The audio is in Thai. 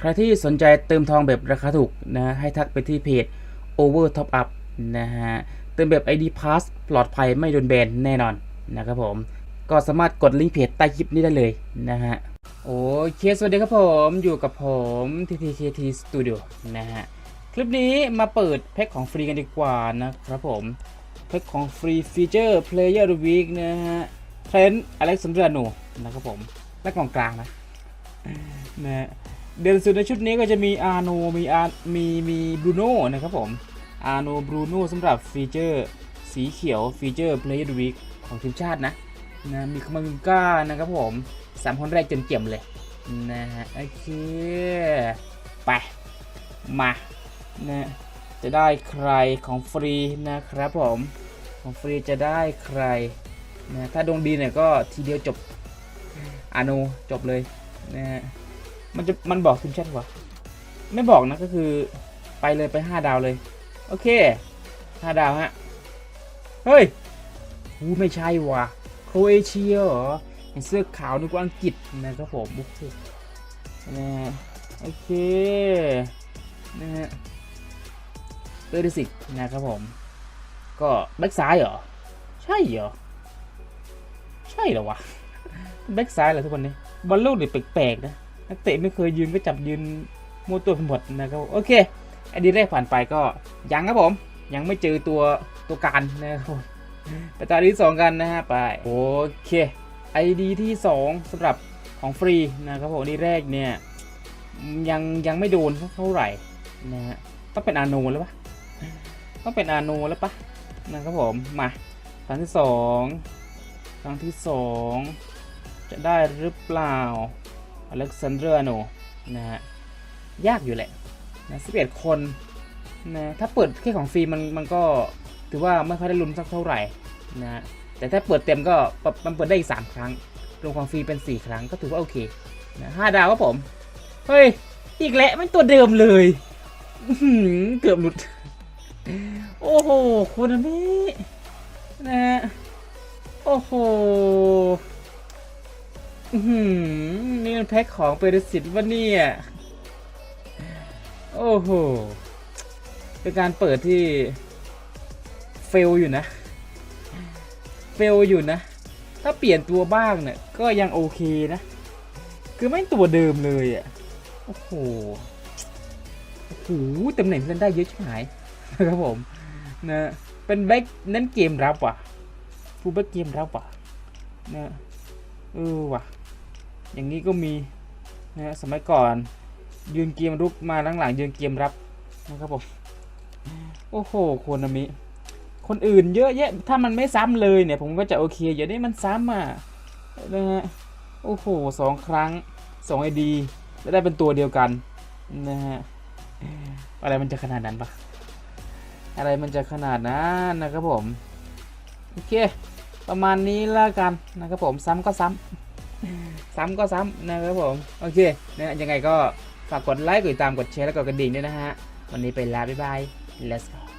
ใครที่สนใจเติมทองแบบราคาถูกนะให้ทักไปที่เพจ Over Top Up นะฮะเติมแบบ ID Pass ปลอดภัยไม่โดนแบนแน่นอนนะครับผม ก็สามารถกดลิงก์เพจใต้คลิปนี้ได้เลยนะฮะโอเคสวัสดีครับผมอยู่กับผม TTKT Studio นะฮะคลิปนี้มาเปิดแพ็คของฟรีกันดีกว่านะครับผมแพ็คของฟรีฟีเจอร์ Player of Week นะฮะเทรนด์อเล็กซานเดรโนนะครับผมและกองกลางนะนะ เด่นสุดในชุดนี้ก็จะมีอาโนมีอามีมีบรูโน่นะครับผมอาโนบรูโน่สำหรับฟีเจอร์สีเขียวฟีเจอร์ Player of the Week ของทีมชาตินะนะมีคามามิก้านะครับผมสามคนแรกจนเกี่ยมเลยนะฮะโอเคไปมานะจะได้ใครของฟรีนะครับผมของฟรีจะได้ใครนะถ้าดวงดีเนี่ยก็ทีเดียวจบอาโนจบเลยนะฮะ มันจะมันบอกทีมชาติวะไม่บอกนะก็คือไปเลยไปห้าดาวเลย โอเคห้าดาวฮะ เฮ้ยหูไม่ใช่วะโครเอเชียเหรอเห็นเสื้อขาวนึกว่าอังกฤษนะครับผมโอเคนะฮะโอเคนะฮะเตอร์ดิสิกนะครับผม ก็แบ็กซ้ายเหรอ ใช่เหรอ ใช่เหรอวะแบ็กซ้ายเหรอทุกคนนี้บอลลูนเนี่ยแปลกๆนะ นักเตะไม่เคยยืนก็จับยืนมัวตัวไปหมดนะครับโอเคไอดีแรกผ่านไปก็ยังครับผม ยังไม่เจอตัวตัวการนะครับผมไปตาที่สองกันนะฮะไปโอเคไอดีที่สองสำหรับของฟรีนะครับผมดีแรกเนี่ยยังยังไม่โดนเท่าไหร่นะฮะต้องเป็นอาโนแล้วปะต้องเป็นอาโนแล้วปะนะครับผมมาครั้งที่สองครั้งที่สองจะได้หรือเปล่า อเล็กซานเดรโนนะฮะยากอยู่แหละนะ11คนนะถ้าเปิดแค่ของฟรีมันมันก็ถือว่าไม่ค่อยได้ลุ้นสักเท่าไหร่นะฮะแต่ถ้าเปิดเต็มก็มันเปิดได้อีก 3 ครั้งรวมของฟรีเป็น 4 ครั้งก็ถือว่าโอเคนะห้าดาวครับผม เฮ้ย อีกแล้วมันตัวเดิมเลยเกือบหลุด โอ้โหคุณนนี้นะโอ้โห นี่มันแพ็คของเปรสิตวะเนี่ย โอ้โห เป็นการเปิดที่เฟลอยู่นะ เฟลอยู่นะ ถ้าเปลี่ยนตัวบ้างเนี่ย ก็ยังโอเคนะ คือไม่ตัวเดิมเลยอะ โอ้โห โอ้โหตำแหน่งเล่นได้เยอะชิบหายนะครับผม นะ เป็นแบ็กเน้นเกมรับว่ะฟูลแบ็กเกมรับว่ะนะเออว่ะ อย่างนี้ก็มีนะฮะสมัยก่อน ยืนเกมรุกมาหลังๆยืนเกมรับนะครับผมโอ้โหโคนามิคนอื่นเยอะแยะถ้ามันไม่ซ้ำเลยเนี่ย ผมก็จะโอเคอย่าได้มันซ้ำอะนะฮะโอ้โหสองครั้งสองไอดีแล้วได้เป็นตัวเดียวกันนะฮะอะไรมันจะขนาดนั้นปะอะไรมันจะขนาดนั้นนะครับผม โอเค ประมาณนี้ละกันนะครับผมซ้ำก็ซ้ำ ซ้ำก็ซ้ำนะครับผม โอเคนะยังไงก็ฝากกดไลค์กดติดตามกดแชร์แล้วก็กดกระดิ่งด้วยนะฮะ วันนี้ไปแล้วบ๊ายบาย let's go